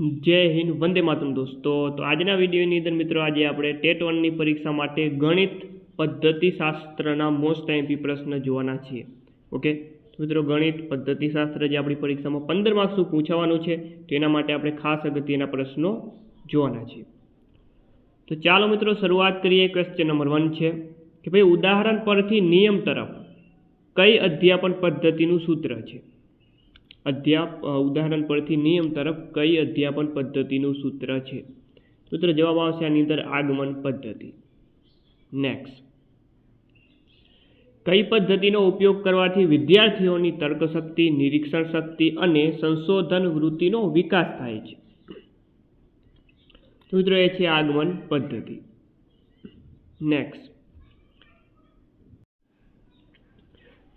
જય હિન્દ, વંદે માતરમ દોસ્તો. તો આજના વિડીયોની અંદર મિત્રો આજે આપણે ટેટ વનની પરીક્ષા માટે ગણિત પદ્ધતિશાસ્ત્રના મોસ્ટ એમપી પ્રશ્ન જોવાના છીએ. ઓકે મિત્રો ગણિત પદ્ધતિશાસ્ત્ર જે આપણી પરીક્ષામાં પંદર માર્ક્સનું પૂછાવાનું છે તો એના માટે આપણે ખાસ અગત્યના પ્રશ્નો જોવાના છીએ. તો ચાલો મિત્રો શરૂઆત કરીએ ક્વેશ્ચન નંબર વન છે કે ભાઈ ઉદાહરણ પરથી નિયમ તરફ કઈ અધ્યાપન પદ્ધતિનું સૂત્ર છે? અધ્યાપ ઉદાહરણ પરથી નિયમ તરફ કઈ અધ્યાપન પદ્ધતિનું સૂત્ર છે? સૂત્ર જવાબ આવશે આની અંદર આગમન પદ્ધતિ. નેક્સ્ટ કઈ પદ્ધતિનો ઉપયોગ કરવાથી વિદ્યાર્થીઓની તર્કશક્તિ, નિરીક્ષણ શક્તિ અને સંશોધન વૃત્તિનો વિકાસ થાય છે? સૂત્ર એ છે આગમન પદ્ધતિ. નેક્સ્ટ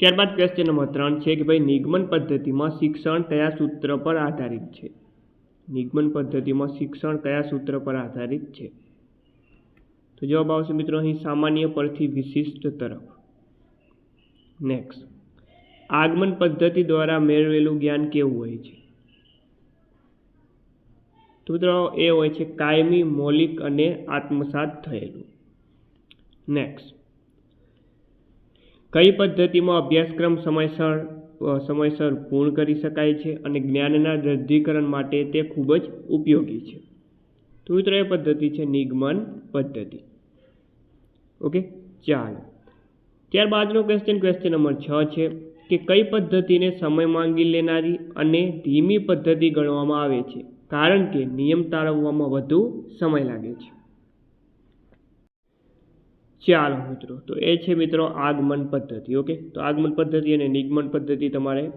ત્યારબાદ ક્વેશ્ચન નંબર ત્રણ છે કે ભાઈ નિગમન પદ્ધતિમાં શિક્ષણ કયા સૂત્ર પર આધારિત છે? નિગમન પદ્ધતિમાં શિક્ષણ કયા સૂત્ર પર આધારિત છે? તો જવાબ આવશે મિત્રો અહીં સામાન્ય પરથી વિશિષ્ટ તરફ. નેક્સ્ટ આગમન પદ્ધતિ દ્વારા મેળવેલું જ્ઞાન કેવું હોય છે? તો મિત્રો એ હોય છે કાયમી, મૌલિક અને આત્મસાત થયેલું. નેક્સ્ટ કઈ પદ્ધતિમાં અભ્યાસક્રમ સમયસર સમયસર પૂર્ણ કરી શકાય છે અને જ્ઞાનના દૃઢીકરણ માટે તે ખૂબ જ ઉપયોગી છે? તો મિત્રો પદ્ધતિ છે નિગમન પદ્ધતિ. ઓકે? ચાલો. ત્યારબાદનો ક્વેશ્ચન ક્વેશ્ચન નંબર છ છે કે કઈ પદ્ધતિને સમય માંગી લેનારી અને ધીમી પદ્ધતિ ગણવામાં આવે છે? કારણ કે નિયમ તાળવવામાં વધુ સમય લાગે છે. ચાલો મિત્રો. તો એ છે મિત્રો આગમન પદ્ધતિ, ઓકે? તો આગમન પદ્ધતિ અને નિગમન પદ્ધતિ તમારે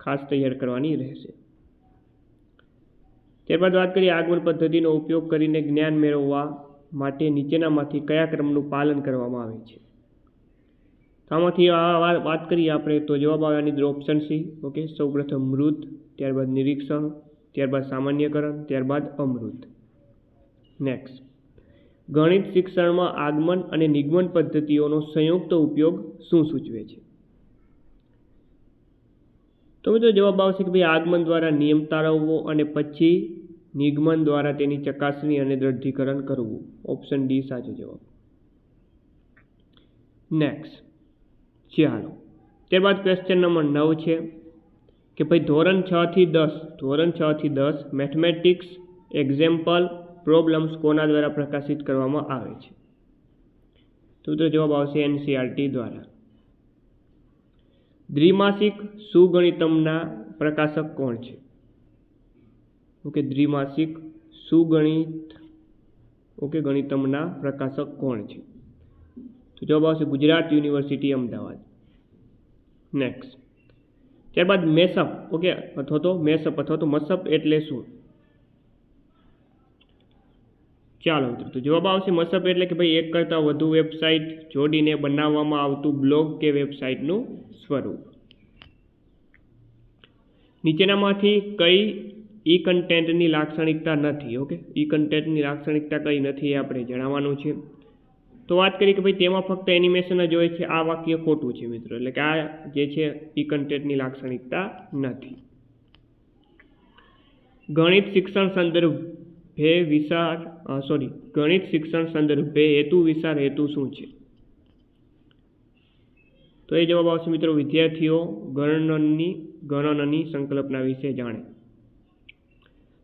ખાસ તૈયાર કરવાની રહેશે. ત્યારબાદ વાત કરીએ આગમન પદ્ધતિનો ઉપયોગ કરીને જ્ઞાન મેળવવા માટે નીચેનામાંથી કયા ક્રમનું પાલન કરવામાં આવે છે. આમાંથી આ વાત કરીએ આપણે તો જવાબ આવે આની ઓપ્શન સી ઓકે? સૌપ્રથમ મૃત, ત્યારબાદ નિરીક્ષણ, ત્યારબાદ સામાન્યકરણ, ત્યારબાદ અમૃત. નેક્સ્ટ ગણિત શિક્ષણમાં આગમન અને નિગમન પદ્ધતિઓનો સંયુક્ત ઉપયોગ શું સૂચવે છે? તો મિત્રો જવાબ આવશે કે ભાઈ આગમન દ્વારા નિયમ તારવવો અને પછી નિગમન દ્વારા તેની ચકાસણી અને દ્રઢીકરણ કરવું. ઓપ્શન ડી સાચો જવાબ. નેક્સ્ટ ચાલો. ત્યારબાદ ક્વેશ્ચન નંબર નવ છે કે ભાઈ ધોરણ છ થી દસ, ધોરણ છ થી દસ મેથમેટિક્સ એક્ઝામ્પલ પ્રોબ્લેમ્સ કોના દ્વારા પ્રકાશિત કરવામાં આવે છે? તો મિત્રો જવાબ આવશે એનસીઆરટી દ્વારા. દ્વિમાસિક સુગણિતમના પ્રકાશક કોણ છે? ઓકે, દ્વિમાસિક સુગણિત, ઓકે, ગણિતમના પ્રકાશક કોણ છે? તો જવાબ આવશે ગુજરાત યુનિવર્સિટી, અમદાવાદ. નેક્સ્ટ ત્યારબાદ મેસઅપ ઓકે, અથવા તો મેસઅપ અથવા તો મસઅપ એટલે શું? ચાલો મિત્રો તો જવાબ આવશે મસઅપ એટલે કે ભાઈ એક કરતાં વધુ વેબસાઇટ જોડીને બનાવવામાં આવતું બ્લોગ કે વેબસાઇટનું સ્વરૂપ. નીચેનામાંથી કઈ ઈ કન્ટેન્ટની લાક્ષણિકતા નથી ઓકે ઈ કન્ટેન્ટની લાક્ષણિકતા કઈ નથી એ આપણે જણાવવાનું છે. તો વાત કરીએ કે ભાઈ તેમાં ફક્ત એનિમેશન જ હોય છે, આ વાક્ય ખોટું છે મિત્રો, એટલે કે આ જે છે ઈ કન્ટેન્ટની લાક્ષણિકતા નથી. ગણિત શિક્ષણ સંદર્ભે વિચાર સોરી ગણિત શિક્ષણ સંદર્ભે હેતુ વિસાર હેતુ શું છે? તો એ જવાબ આવશે મિત્રો વિદ્યાર્થીઓ ગણનની ગણનની સંકલ્પના વિશે જાણે.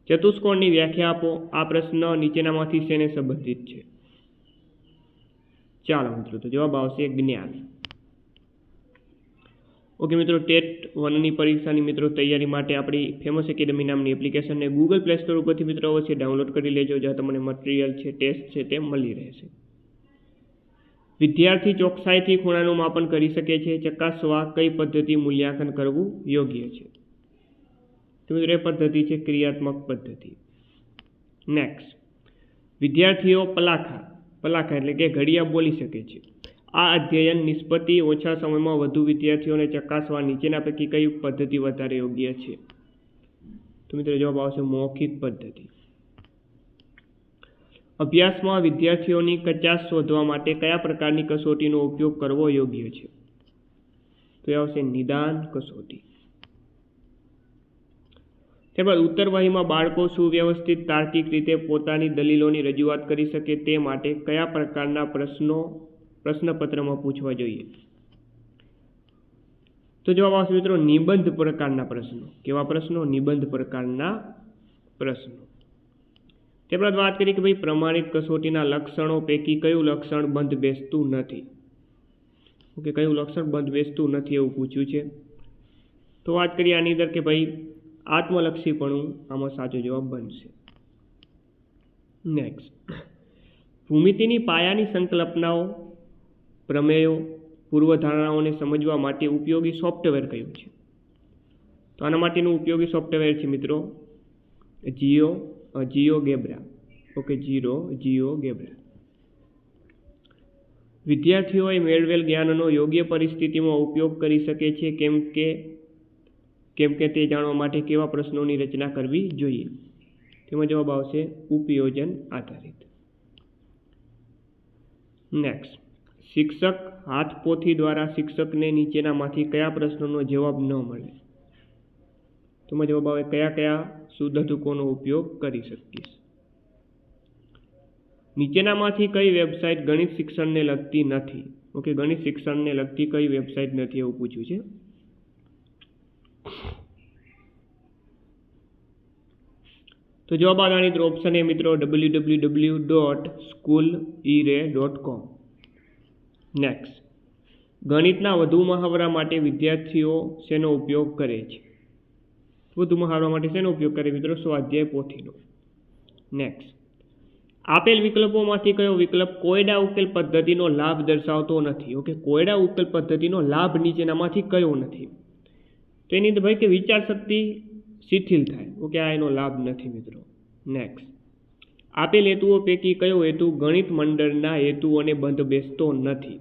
ચતુષ્કોણની વ્યાખ્યા આપો. આ પ્રશ્ન નીચેનામાંથી શેને સંબંધિત છે? ચાલો મિત્રો, તો જવાબ આવશે જ્ઞાન. ઓકે મિત્રો, ટેટ વનની પરીક્ષાની મિત્રો તૈયારી માટે આપણી ફેમસ એકેડમી નામની એપ્લિકેશનને ગૂગલ પ્લે સ્ટોર ઉપરથી મિત્રો અવશ્ય ડાઉનલોડ કરી લેજો, જ્યાં તમને મટીરિયલ છે ટેસ્ટ છે તે મળી રહેશે. વિદ્યાર્થી ચોકસાઈથી ખૂણાનું માપન કરી શકે છે, ચકાસવા કઈ પદ્ધતિ મૂલ્યાંકન કરવું યોગ્ય છે. તો મિત્રો, એ પદ્ધતિ છે ક્રિયાત્મક પદ્ધતિ. નેક્સ્ટ વિદ્યાર્થીઓ પલાખા. પલાખા એટલે કે ઘડિયા બોલી શકે છે. આ અધ્યયન નિષ્પત્તિ ઓછા સમયમાં વધુ વિદ્યાર્થીઓને ચકાસવા નીચેના પૈકી કઈ પદ્ધતિ વધારે યોગ્ય છે? તો મિત્રો જવાબ આવશે મૌખિક પદ્ધતિ. અભ્યાસમાં વિદ્યાર્થીઓની કચાશ શોધવા માટે કયા પ્રકારની કસોટીનો ઉપયોગ કરવો યોગ્ય છે? તો એ આવશે નિદાન કસોટી. ત્યારબાદ ઉત્તરવાહીમાં બાળકો સુવ્યવસ્થિત તાર્કિક રીતે પોતાની દલીલોની રજૂઆત કરી શકે તે માટે કયા પ્રકારના પ્રશ્નો પ્રશ્નપત્રમાં પૂછવા જોઈએ. તો જવાબ આવશે મિત્રો, નિબંધ પ્રકારના પ્રશ્નો. કેવા પ્રશ્નો? નિબંધ પ્રકારના પ્રશ્નો. તે બાદ વાત કરી કે ભાઈ, પ્રમાણિત કસોટીના લક્ષણો પૈકી કયું લક્ષણ બંધ બેસતું નથી? ઓકે, કયું લક્ષણ બંધ બેસતું નથી એવું પૂછ્યું છે. તો વાત કરીએ આની અંદર કે ભાઈ, આત્મલક્ષીપણું આમાં સાચો જવાબ બનશે. નેક્સ્ટ ભૂમિતિની પાયાની સંકલ્પનાઓ પ્રમેયો, પૂર્વધારણાઓને સમજવા માટે ઉપયોગી સોફ્ટવેર કયું છે? તો આના માટેનું ઉપયોગી સોફ્ટવેર છે મિત્રો, geo GeoGebra. Okay, zero, GeoGebra. વિદ્યાર્થીઓએ મેળવેલ જ્ઞાનનો યોગ્ય પરિસ્થિતિમાં ઉપયોગ કરી શકે છે કેમ કે કેમ કે તે જાણવા માટે કેવા પ્રશ્નોની રચના કરવી જોઈએ? તેમાં જવાબ આવશે, ઉપયોજન આધારિત. નેક્સ્ટ શિક્ષક હાથપોથી દ્વારા શિક્ષકને નીચેનામાંથી કયા પ્રશ્નોનો જવાબ ન મળે? તેમાં જવાબ આવે કયા કયા શુદ્ધતુકોનો ઉપયોગ કરી શકીશ? નીચેનામાંથી કઈ વેબસાઇટ ગણિત શિક્ષણને લગતી નથી? ઓકે, ગણિત શિક્ષણને લગતી કઈ વેબસાઇટ નથી એવું પૂછ્યું છે? તો જવાબ આધારિત ઓપ્શન એ મિત્રો W W W dot school era dot com next ગણિતના વધુ મહાવરા માટે વિદ્યાર્થીઓ શેનો ઉપયોગ કરે છે? વધુ મહાવરા માટે શેનો ઉપયોગ કરે મિત્રો? સ્વાધ્યાય પોથીનો. નેક્સ્ટ આપેલ વિકલ્પોમાંથી કયો વિકલ્પ કોયડા ઉકેલ પદ્ધતિનો લાભ દર્શાવતો નથી? ઓકે, કોયડા ઉકેલ પદ્ધતિનો લાભ નીચેનામાંથી કયો નથી? તો એની અંદર ભાઈ કે વિચાર શક્તિ શિથિલ થાય. ઓકે, આ એનો લાભ નથી મિત્રો. નેક્સ્ટ આપેલ હેતુઓ પૈકી કયો હેતુ ગણિત મંડળના હેતુઓને બંધ બેસતો નથી?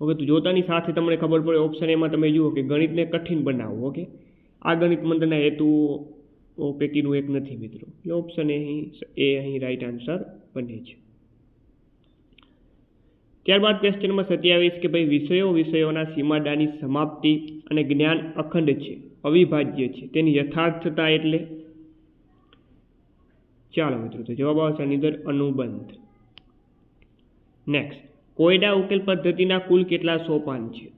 ઓકે, તો જોતાની સાથે તમને ખબર પડે ઓપ્શન એમાં તમે જુઓ કે ગણિતને કઠિન બનાવવું, ઓકે? આ ગણિત મંડળના હેતુઓ પૈકીનું એક નથી મિત્રો. એટલે ઓપ્શન અહીં એ અહીં રાઈટ આન્સર બને છે. ત્યારબાદ ક્વેશ્ચન નંબર સત્યાવીસ કે ભાઈ વિષયો વિષયોના સીમાડાની સમાપ્તિ અને જ્ઞાન અખંડ છે, અવિભાજ્ય છે. તેની યથાર્થતા એટલે ચાલો મિત્રો, તો જવાબ આવશે આની અંદર અનુબંધ. નેક્સ્ટ કોયડા ઉકેલ પદ્ધતિના કુલ કેટલા સોપાન છે?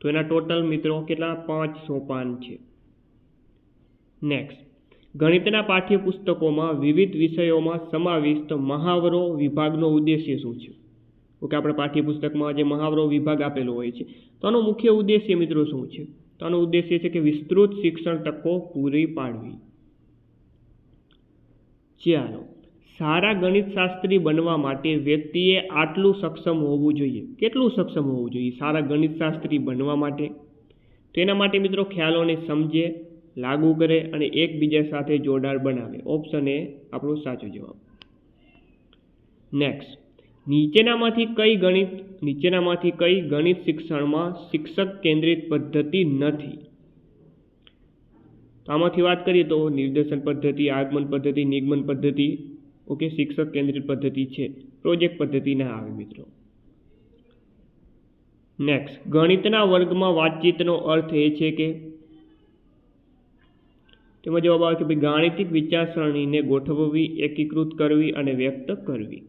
તો એના ટોટલ મિત્રો કેટલા? પાંચ સોપાન છે. નેક્સ્ટ ગણિતના પાઠ્યપુસ્તકોમાં વિવિધ વિષયોમાં સમાવિષ્ટ મહાવરો વિભાગનો ઉદ્દેશ્ય શું છે? ઓકે, આપણે પાઠ્યપુસ્તકમાં જે મહાવરો વિભાગ આપેલો હોય છે, તો આનો મુખ્ય ઉદ્દેશ્ય મિત્રો શું છે? તો આનો ઉદ્દેશ્ય છે કે વિસ્તૃત શિક્ષણ તકો પૂરી પાડવી. ચાલો સારા ગણિતશાસ્ત્રી બનવા માટે વ્યક્તિએ આટલું સક્ષમ હોવું જોઈએ. કેટલું સક્ષમ હોવું જોઈએ સારા ગણિતશાસ્ત્રી બનવા માટે? તો એના માટે મિત્રો ખ્યાલોને સમજે, લાગુ કરે અને એકબીજા સાથે જોડાણ બનાવે. ઓપ્શન એ આપણો સાચો જવાબ. નેક્સ્ટ નીચેનામાંથી કઈ ગણિત, નીચેનામાંથી કઈ ગણિત શિક્ષણમાં શિક્ષક કેન્દ્રિત પદ્ધતિ નથી? આમાંથી વાત કરીએ તો નિર્દેશન પદ્ધતિ, આગમન પદ્ધતિ, નિગમન પદ્ધતિ, ઓકે, શિક્ષક કેન્દ્રિત પદ્ધતિ છે, પ્રોજેક્ટ પદ્ધતિ ના આવે મિત્રો. નેક્સ્ટ ગણિતના વર્ગમાં વાતચીતનો અર્થ એ છે કે તેમાં જવાબ આવે કે ભાઈ ગાણિતિક વિચારસરણીને ગોઠવવી, એકીકૃત કરવી અને વ્યક્ત કરવી.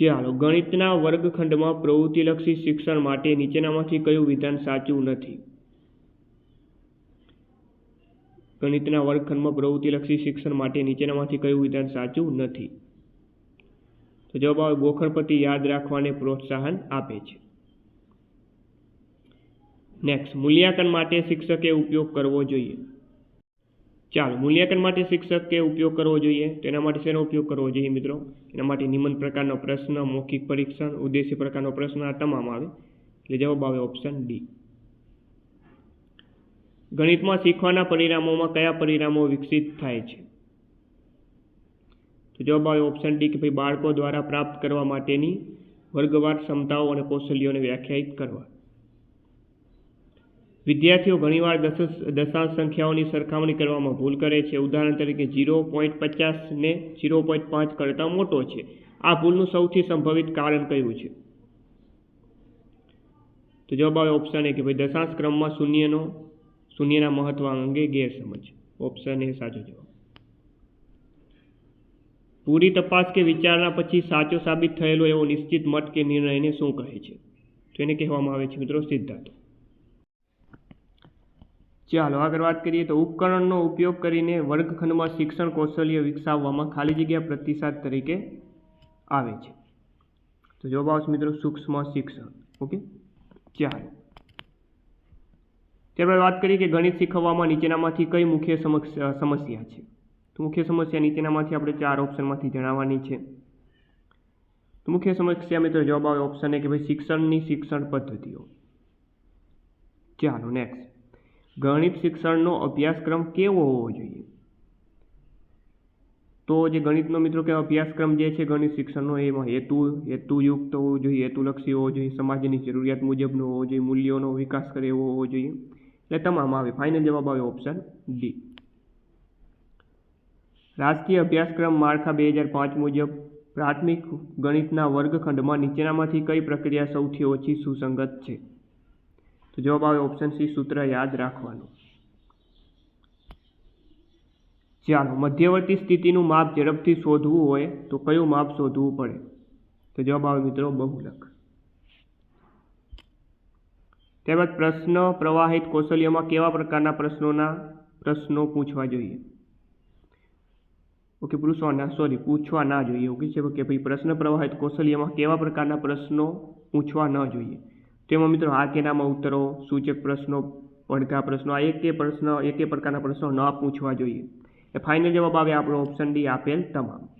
ચાલો, ગણિતના વર્ગખંડમાં પ્રવૃત્તિલક્ષી શિક્ષણ માટે નીચેનામાંથી કયું વિધાન સાચું નથી? ગણિતના વર્ગખંડમાં પ્રવૃત્તિલક્ષી શિક્ષણ માટે નીચેનામાંથી કયું વિધાન સાચું નથી? તો જવાબ આવે ગોખણપતિ યાદ રાખવાને પ્રોત્સાહન આપે છે. નેક્સ્ટ મૂલ્યાંકન માટે શિક્ષકે ઉપયોગ કરવો જોઈએ. ચાલો, મૂલ્યાંકન માટે શિક્ષકે ઉપયોગ કરવો જોઈએ. તો એના માટે શેનો ઉપયોગ કરવો જોઈએ મિત્રો? એના માટે નિબંધ પ્રકારનો પ્રશ્ન, મૌખિક પરીક્ષણ, ઉદ્દેશ્ય પ્રકારનો પ્રશ્ન આ તમામ આવે. એટલે જવાબ આવે ઓપ્શન ડી. ગણિતમાં શીખવાના પરિણામોમાં કયા પરિણામો વિકસિત થાય છે? તો જવાબ આવે ઓપ્શન ડી કે ભાઈ બાળકો દ્વારા પ્રાપ્ત કરવા માટેની વર્ગવાર ક્ષમતાઓ અને કૌશલ્યોને વ્યાખ્યાયિત કરવા. વિદ્યાર્થીઓ ઘણીવાર દસ દશાંશ સંખ્યાઓની સરખામણી કરવામાં ભૂલ કરે છે. ઉદાહરણ તરીકે ઝીરો પોઈન્ટ પચાસને ઝીરો પોઈન્ટ પાંચ કરતાં મોટો છે. આ ભૂલનું સૌથી સંભવિત કારણ કયું છે? તો જવાબ આવે ઓપ્શન એ કે ભાઈ દશાંશ ક્રમમાં શૂન્યનો શૂન્યના મહત્વ અંગે ગેરસમજ. ઓપ્શન એ સાચો જવાબ. પૂરી તપાસ કે વિચારણા પછી સાચો સાબિત થયેલો એવો નિશ્ચિત મત કે નિર્ણયને શું કહે છે? તો એને કહેવામાં આવે છે મિત્રો સિદ્ધાંત. ચાલો આગળ વાત કરીએ તો ઉપકરણનો ઉપયોગ કરીને વર્ગખંડમાં શિક્ષણ કૌશલ્ય વિકસાવવામાં ખાલી જગ્યા પ્રતિસાદ તરીકે આવે છે. તો જવાબ આવશે મિત્રો સૂક્ષ્મ શિક્ષણ. ઓકે? ચાલો. ત્યારબાદ વાત કરીએ કે ગણિત શીખવવામાં નીચેનામાંથી કઈ મુખ્ય સમસ્યા છે? તો મુખ્ય સમસ્યા નીચેનામાંથી આપણે ચાર ઓપ્શનમાંથી જણાવવાની છે. તો મુખ્ય સમસ્યા મિત્રો જવાબ આવે ઓપ્શન એ કે ભાઈ શિક્ષણની શિક્ષણ પદ્ધતિઓ. ચાલો નેક્સ્ટ ગણિત શિક્ષણનો અભ્યાસક્રમ કેવો હોવો જોઈએ? તો જે ગણિતનો મિત્રો કે અભ્યાસક્રમ જે છે ગણિત શિક્ષણનો એમાં હેતુ, હેતુયુક્ત હોવો જોઈએ, હેતુલક્ષી હોવો જોઈએ, સમાજની જરૂરિયાત મુજબનો હોવો જોઈએ, મૂલ્યોનો વિકાસ કરે એવો હોવો જોઈએ. એટલે તમામ આવે. ફાઇનલ જવાબ આવે ઓપ્શન ડી રાષ્ટ્રીય અભ્યાસક્રમ માળખા બે હજાર પાંચ મુજબ પ્રાથમિક ગણિતના વર્ગખંડમાં નીચેનામાંથી કઈ પ્રક્રિયા સૌથી ઓછી સુસંગત છે? તો જવાબ આવે ઓપ્શન સી સૂત્ર યાદ રાખવાનું. ચાલો, મધ્યવર્તી સ્થિતિનું માપ ઝડપથી શોધવું હોય તો કયું માપ શોધવું પડે? તો જવાબ આવે મિત્રો બહુલક. ત્યારબાદ પ્રશ્ન પ્રવાહિત કૌશલ્યમાં કેવા પ્રકારના પ્રશ્નોના પ્રશ્નો પૂછવા જોઈએ? ઓકે પૂછવાના સોરી પૂછવા ના જોઈએ. ઓકે છે કે ભાઈ પ્રશ્ન પ્રવાહિત કૌશલ્યમાં કેવા પ્રકારના પ્રશ્નો પૂછવા ન જોઈએ? તેમાં મિત્રો આ કે ઉત્તરો, સૂચક પ્રશ્નો, પડઘા પ્રશ્નો, આ એકે પ્રશ્ન, એકે પ્રકારના પ્રશ્નો ન પૂછવા જોઈએ. એ ફાઇનલ જવાબ આવે આપણો ઓપ્શન ડી આપેલ તમામ.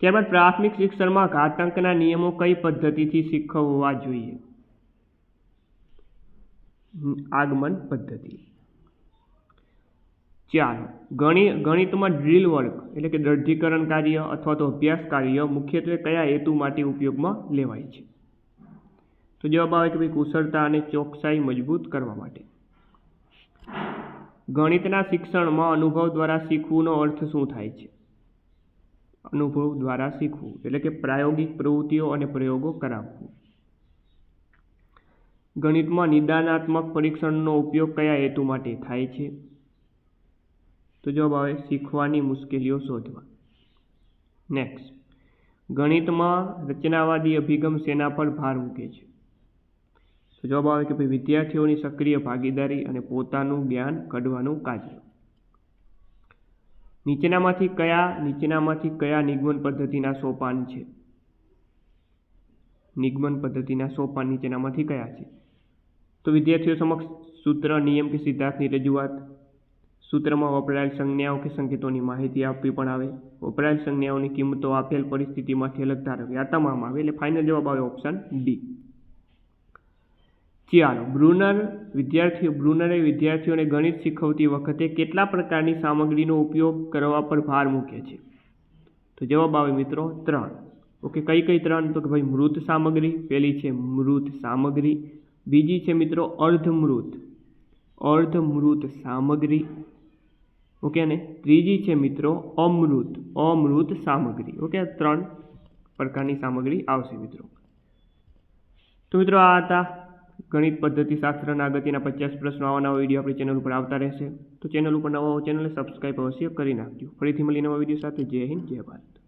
ત્યારબાદ પ્રાથમિક શિક્ષણમાં ઘાતાંકના નિયમો કઈ પદ્ધતિથી શીખવવા જોઈએ? આગમન પદ્ધતિ. ચાર ગણિત ગણિતમાં ડ્રીલ વર્ક એટલે કે દઢીકરણ કાર્ય અથવા તો અભ્યાસ કાર્ય મુખ્યત્વે કયા હેતુ માટે ઉપયોગમાં લેવાય છે? તો જવાબ આવે કે ભાઈ કુશળતા અને ચોકસાઈ મજબૂત કરવા માટે. ગણિતના શિક્ષણમાં અનુભવ દ્વારા શીખવુંનો અર્થ શું થાય છે? અનુભવ દ્વારા શીખવું, એટલે કે પ્રાયોગિક પ્રવૃત્તિઓ અને પ્રયોગો કરાવવું. ગણિતમાં નિદાનાત્મક પરીક્ષણનો ઉપયોગ કયા હેતુ માટે થાય છે? તો જવાબ આવે, શીખવાની મુશ્કેલીઓ શોધવા. નેક્સ્ટ ગણિતમાં રચનાવાદી અભિગમ સેના પર ભાર મૂકે છે. તો જવાબ આવે કે ભાઈ વિદ્યાર્થીઓની સક્રિય ભાગીદારી અને પોતાનું જ્ઞાન કઢવાનું કાર્ય નીચેનામાંથી કયા નીચેનામાંથી કયા નિગમન પદ્ધતિના સોપાન છે? નિગમન પદ્ધતિના સોપાન નીચેનામાંથી કયા છે? તો વિદ્યાર્થીઓ સમક્ષ સૂત્ર, નિયમ કે સિદ્ધાંતની રજૂઆત, સૂત્રમાં વપરાયેલ સંજ્ઞાઓ કે સંકેતોની માહિતી આપવી પણ આવે. વપરાયેલ સંજ્ઞાઓની કિંમતો આપેલ પરિસ્થિતિમાંથી અલગ ધારવી. આ તમામ આવે એટલે ફાઇનલ જવાબ આવે ઓપ્શન ડી ચાલો, બ્રુનર વિદ્યાર્થીઓ, બ્રુનરે વિદ્યાર્થીઓને ગણિત શીખવતી વખતે કેટલા પ્રકારની સામગ્રીનો ઉપયોગ કરવા પર ભાર મૂકે છે? તો જવાબ આવે મિત્રો ત્રણ. ઓકે, કઈ કઈ ત્રણ? તો કે ભાઈ મૃત સામગ્રી પહેલી છે મૃત સામગ્રી, બીજી છે મિત્રો અર્ધમૃત. અર્ધમૃત સામગ્રી. ઓકે, અને ત્રીજી છે મિત્રો અમૃત અમૃત સામગ્રી. ઓકે ત્રણ પ્રકારની સામગ્રી આવશે મિત્રો. તો મિત્રો આ હતા ગણિત પદ્ધતિ, શાસ્ત્રના અગત્યના પચાસ પ્રશ્નો આવા નવા વીડિયો આપણી ચેનલ ઉપર આવતા રહેશે. તો ચેનલ ઉપર નવા ચેનલને સબસ્ક્રાઈબ અવશ્ય કરી નાખજો. ફરીથી મળી નવા વીડિયો સાથે. જય હિન્દ, જય ભારત.